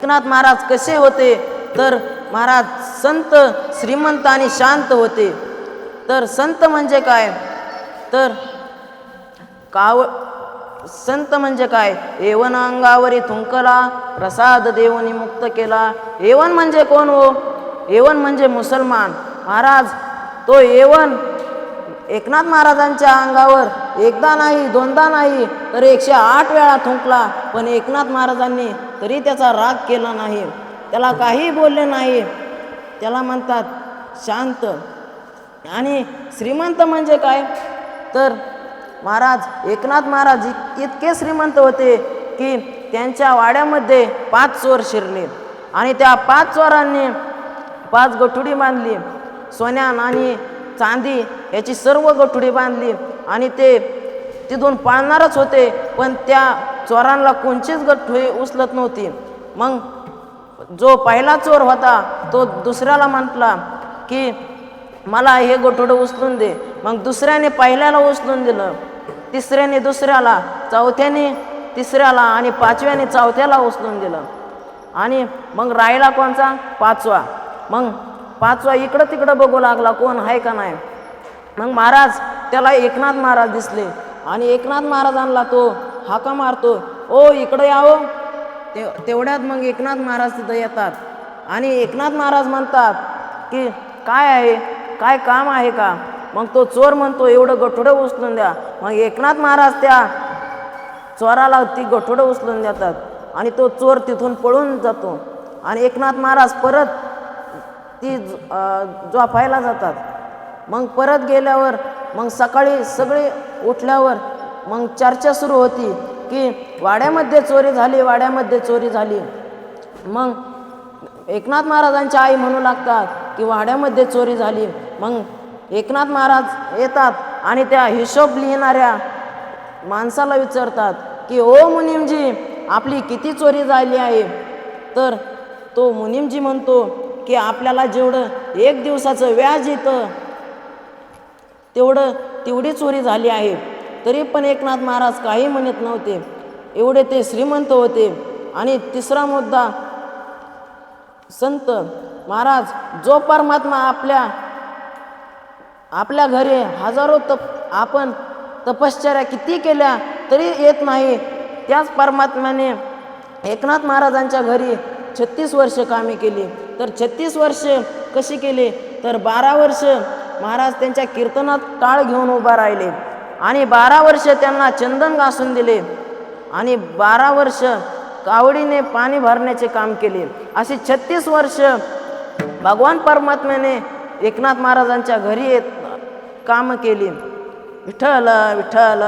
एकनाथ महाराज कसे होते? तर महाराज संत श्रीमंत आणि शांत होते. तर संत म्हणजे काय? तर काव संत म्हणजे काय? एवन अंगावरी थुंकला प्रसाद देवनी मुक्त केला. एवन म्हणजे कोण हो? एवन म्हणजे मुसलमान. महाराज तो एवन एकनाथ महाराजांच्या अंगावर एकदा नाही दोनदा नाही तर एकशे आठ वेळा थुंकला पण एकनाथ महाराजांनी तरी त्याचा राग केला नाही. त्याला काही बोलले नाही. त्याला म्हणतात शांत. आणि श्रीमंत म्हणजे काय? तर महाराज एकनाथ महाराज इत- इतके श्रीमंत होते की त्यांच्या वाड्यामध्ये पाच चोर शिरले आणि त्या पाच चोरांनी पाच गठुडी बांधली. सोन्या नाणी चांदी याची सर्व गठुडी बांधली आणि ते तिथून पाळणारच होते पण त्या चोरांना कोणचीच गठुडी उचलत नव्हती. मग जो पहिला चोर होता तो दुसऱ्याला म्हटला की मला हे गोठोडं उचलून दे. मग दुसऱ्याने पहिल्याला उचलून दिलं तिसऱ्याने दुसऱ्याला चौथ्याने तिसऱ्याला आणि पाचव्याने चौथ्याला उचलून दिलं. आणि मग राहिला कोणचा पाचवा. मग पाचवा इकडं तिकडं बघू लागला कोण आहे का नाही. मग महाराज त्याला एकनाथ महाराज दिसले. आणि एकनाथ महाराजांना तो हाका मारतो. ओ इकडं यावं ते तेवढ्यात मग एकनाथ महाराज तिथं येतात. आणि एकनाथ महाराज म्हणतात की काय आहे? काय काम आहे का? मग तो चोर म्हणतो एवढं गठोडं उचलून द्या. मग एकनाथ महाराज त्या चोराला ती गठोडं उचलून देतात. आणि तो चोर तिथून पळून जातो. आणि एकनाथ महाराज परत ती जोपायला झोपायला जातात. मग परत गेल्यावर मग सकाळी सगळे उठल्यावर मग चर्चा सुरू होती की वाड्यामध्ये चोरी झाली वाड्यामध्ये चोरी झाली. मग एकनाथ महाराजांची आई म्हणू लागतात की वाड्यामध्ये चोरी झाली. मग एकनाथ महाराज येतात आणि त्या हिशोब लिहिणाऱ्या माणसाला विचारतात की ओ मुनिमजी आपली किती चोरी झाली आहे? तर तो मुनिमजी म्हणतो की आपल्याला जेवढं एक दिवसाचं व्याज येतं तेवढं तेवढी चोरी झाली आहे. तरी पण एकनाथ महाराज काही म्हणत नव्हते. एवढे ते श्रीमंत होते. आणि तिसरा मुद्दा संत महाराज जो परमात्मा आपल्या आपल्या घरी हजारो तप आपण तपश्चर्या किती केल्या तरी येत नाही. त्याच परमात्म्याने एकनाथ महाराजांच्या घरी छत्तीस वर्ष कामे केली. तर छत्तीस वर्ष कशी केली? तर बारा वर्ष महाराज त्यांच्या कीर्तनात टाळ घेऊन उभा राहिले. आणि बारा वर्ष त्यांना चंदन घासून दिले. आणि बारा वर्ष कावडीने पाणी भरण्याचे काम केले. अशी छत्तीस वर्ष भगवान परमात्म्याने एकनाथ महाराजांच्या घरी येत कामं केली. विठ्ठल विठ्ठल.